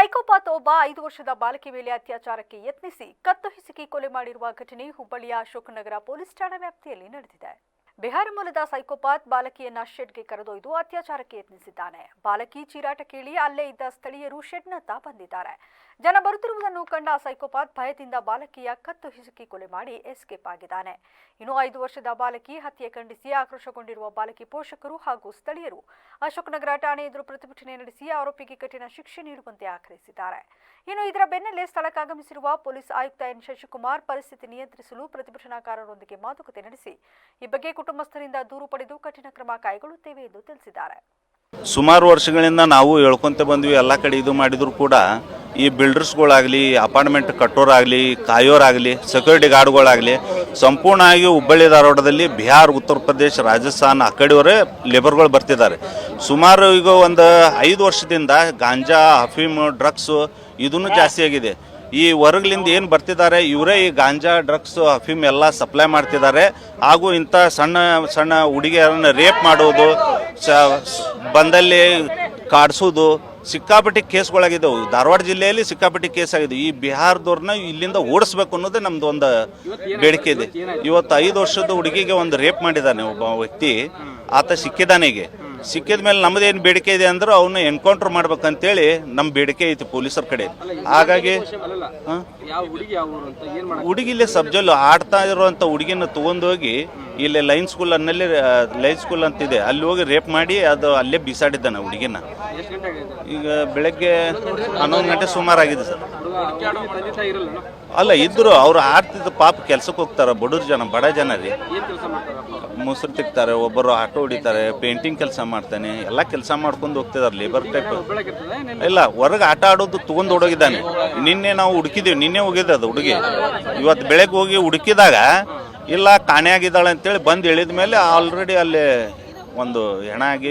Psychopath ಒಬ್ಬ ಐದು ವರ್ಷದ ಬಾಲಕಿ ಮೇಲೆ ಅತ್ಯಾಚಾರಕ್ಕೆ ಯತ್ನಿಸಿ ಕತ್ತು ಹಿಸುಕಿ ಕೊಲೆ ಮಾಡಿರುವ ಘಟನೆ ಹುಬ್ಬಳ್ಳಿಯ ಅಶೋಕನಗರ ಪೊಲೀಸ್ ಠಾಣಾ ವ್ಯಾಪ್ತಿಯಲ್ಲಿ ನಡೆದಿದೆ. ಬಿಹಾರ ಮೂಲದ ಸೈಕೋಪಾತ್ ಬಾಲಕಿಯನ್ನ ಶೆಡ್ಗೆ ಕರೆದೊಯ್ದು ಅತ್ಯಾಚಾರಕ್ಕೆ ಯತ್ನಿಸಿದ್ದಾನೆ. ಬಾಲಕಿ ಚೀರಾಟ ಕೇಳಿ ಅಲ್ಲೇ ಇದ್ದ ಸ್ಥಳೀಯರು ಶೆಡ್ನತ್ತ ಬಂದಿದ್ದಾರೆ. ಜನ ಬರುತ್ತಿರುವುದನ್ನು ಕಂಡ ಸೈಕೋಪಾತ್ ಭಯದಿಂದ ಬಾಲಕಿಯ ಕತ್ತು ಹಿಸುಕಿ ಕೊಲೆ ಮಾಡಿ ಎಸ್ಕೇಪ್ ಆಗಿದ್ದಾನೆ. ಇನ್ನು ಐದು ವರ್ಷದ ಬಾಲಕಿ ಹತ್ಯೆ ಖಂಡಿಸಿ ಆಕ್ರೋಶಗೊಂಡಿರುವ ಬಾಲಕಿ ಪೋಷಕರು ಹಾಗೂ ಸ್ಥಳೀಯರು ಅಶೋಕನಗರ ಠಾಣೆ ಎದುರು ಪ್ರತಿಭಟನೆ ನಡೆಸಿ ಆರೋಪಿಗೆ ಕಠಿಣ ಶಿಕ್ಷೆ ನೀಡುವಂತೆ ಆಗ್ರಹಿಸಿದ್ದಾರೆ. ಇನ್ನು ಇದರ ಬೆನ್ನಲ್ಲೇ ಸ್ಥಳಕ್ಕಾಗಮಿಸಿರುವ ಪೊಲೀಸ್ ಆಯುಕ್ತ ಎನ್. ಶಶಿಕುಮಾರ್ ಪರಿಸ್ಥಿತಿ ನಿಯಂತ್ರಿಸಲು ಪ್ರತಿಭಟನಾಕಾರರೊಂದಿಗೆ ಮಾತುಕತೆ ನಡೆಸಿ, ಈ ಬಗ್ಗೆ ಕುಟುಂಬಸ್ಥರಿಂದ ದೂರು ಪಡೆದು ಕಠಿಣ ಕ್ರಮ ಕೈಗೊಳ್ಳುತ್ತೇವೆ ಎಂದು ತಿಳಿಸಿದ್ದಾರೆ. ಸುಮಾರು ವರ್ಷಗಳಿಂದ ನಾವು ಹೇಳ್ಕೊಂತ ಬಂದ್ವಿ, ಎಲ್ಲ ಕಡೆ ಇದು ಮಾಡಿದ್ರು ಕೂಡ ಈ ಬಿಲ್ಡರ್ಸ್ಗಳಾಗಲಿ, ಅಪಾರ್ಟ್ಮೆಂಟ್ ಕಟ್ಟೋರಾಗಲಿ, ಕಾಯೋರಾಗಲಿ, ಸೆಕ್ಯೂರಿಟಿ ಗಾರ್ಡ್ಗಳಾಗಲಿ ಸಂಪೂರ್ಣವಾಗಿ ಹುಬ್ಬಳ್ಳಿ ಧಾರವಾಡದಲ್ಲಿ ಬಿಹಾರ್, ಉತ್ತರ ಪ್ರದೇಶ, ರಾಜಸ್ಥಾನ ಆ ಕಡೆಯವರೇ ಲೇಬರ್ಗಳು ಬರ್ತಿದ್ದಾರೆ. ಸುಮಾರು ಈಗ ಒಂದು ಐದು ವರ್ಷದಿಂದ ಗಾಂಜಾ, ಅಫೀಮ್ ಡ್ರಗ್ಸು ಇದನ್ನು ಜಾಸ್ತಿ ಆಗಿದೆ. ಈ ಹೊರಗ್ಲಿಂದ ಏನು ಬರ್ತಿದ್ದಾರೆ, ಇವರೇ ಈ ಗಾಂಜಾ, ಡ್ರಗ್ಸ್, ಅಫೀಮ್ ಎಲ್ಲ ಸಪ್ಲೈ ಮಾಡ್ತಿದ್ದಾರೆ. ಹಾಗೂ ಇಂಥ ಸಣ್ಣ ಸಣ್ಣ ಹುಡುಗಿಯರನ್ನು ರೇಪ್ ಮಾಡೋದು ಬಂದಲ್ಲಿ ಕಾಡಿಸೋದು ಸಿಕ್ಕಾಪಟ್ಟಿ ಕೇಸ್ಗಳಾಗಿದ್ದವು. ಧಾರವಾಡ ಜಿಲ್ಲೆಯಲ್ಲಿ ಸಿಕ್ಕಾಪಟ್ಟಿ ಕೇಸ್ ಆಗಿದೆ ಈ ಬಿಹಾರದವ್ರನ್ನ ಇಲ್ಲಿಂದ ಓಡಿಸ್ಬೇಕು ಅನ್ನೋದೇ ನಮ್ದು ಒಂದು ಬೇಡಿಕೆ ಇದೆ. ಇವತ್ತು ಐದು ವರ್ಷದ ಹುಡುಗಿಗೆ ಒಂದು ರೇಪ್ ಮಾಡಿದ್ದಾನೆ ಒಬ್ಬ ವ್ಯಕ್ತಿ. ಆತ ಸಿಕ್ಕಿದ್ದಾನೆ ಈಗ. ಸಿಕ್ಕಿದ ಮೇಲೆ ನಮ್ಮದೇನು ಬೇಡಿಕೆ ಇದೆ ಅಂದ್ರೆ ಅವನ್ನ ಎನ್ಕೌಂಟರ್ ಮಾಡ್ಬೇಕಂತೇಳಿ ನಮ್ಮ ಬೇಡಿಕೆ ಐತಿ ಪೊಲೀಸರ ಕಡೆ. ಹಾಗಾಗಿ ಹುಡುಗಿ ಇಲ್ಲೇ ಸಬ್ಜಲ್ ಆಡ್ತಾ ಇರುವಂತ ಹುಡುಗಿನ ತಗೊಂಡೋಗಿ ಇಲ್ಲಿ ಲೈನ್ ಸ್ಕೂಲ್ ಅನ್ನಲ್ಲಿ ಲೈನ್ ಸ್ಕೂಲ್ ಅಂತಿದೆ. ಅಲ್ಲಿ ಹೋಗಿ ರೇಪ್ ಮಾಡಿ ಅದು ಅಲ್ಲೇ ಬೀಸಾಡಿದ್ದಾನೆ ಹುಡುಗಿನ. ಈಗ ಬೆಳಗ್ಗೆ ಹನ್ನೊಂದು ಗಂಟೆ ಸುಮಾರು ಆಗಿದೆ ಸರ್. ಅಲ್ಲ, ಇದ್ರು ಅವ್ರು ಆಡ್ತಿದ್ದ ಪಾಪ ಕೆಲ್ಸಕ್ಕೆ ಹೋಗ್ತಾರೆ ಬಡವ್ರ ಜನ, ಬಡ ಜನ ರೀ. ಮೊಸರು ತಿಕ್ತಾರೆ, ಒಬ್ಬರು ಆಟೋ ಹೊಡಿತಾರೆ, ಪೇಂಟಿಂಗ್ ಕೆಲಸ ಮಾಡ್ತಾನೆ, ಎಲ್ಲ ಕೆಲಸ ಮಾಡ್ಕೊಂಡು ಹೋಗ್ತಿದಾರೆ ಲೇಬರ್ ಟೈಪ್ ಇಲ್ಲ, ಹೊರಗೆ ಆಟ ಆಡೋದು ತೊಗೊಂಡು ಓಡೋಗಿದ್ದಾನೆ. ನಿನ್ನೆ ನಾವು ಹುಡುಕಿದೀವಿ, ನಿನ್ನೆ ಹೋಗಿದ್ದೆ ಅದು ಹುಡುಗಿ. ಇವತ್ತು ಬೆಳಗ್ಗೆ ಹೋಗಿ ಹುಡುಕಿದಾಗ ಇಲ್ಲ ಕಾಣೆ ಆಗಿದ್ದಾಳೆ ಅಂತೇಳಿ ಬಂದು ಇಳಿದ ಮೇಲೆ ಆಲ್ರೆಡಿ ಅಲ್ಲಿ ಒಂದು ಹೆಣ ಆಗಿ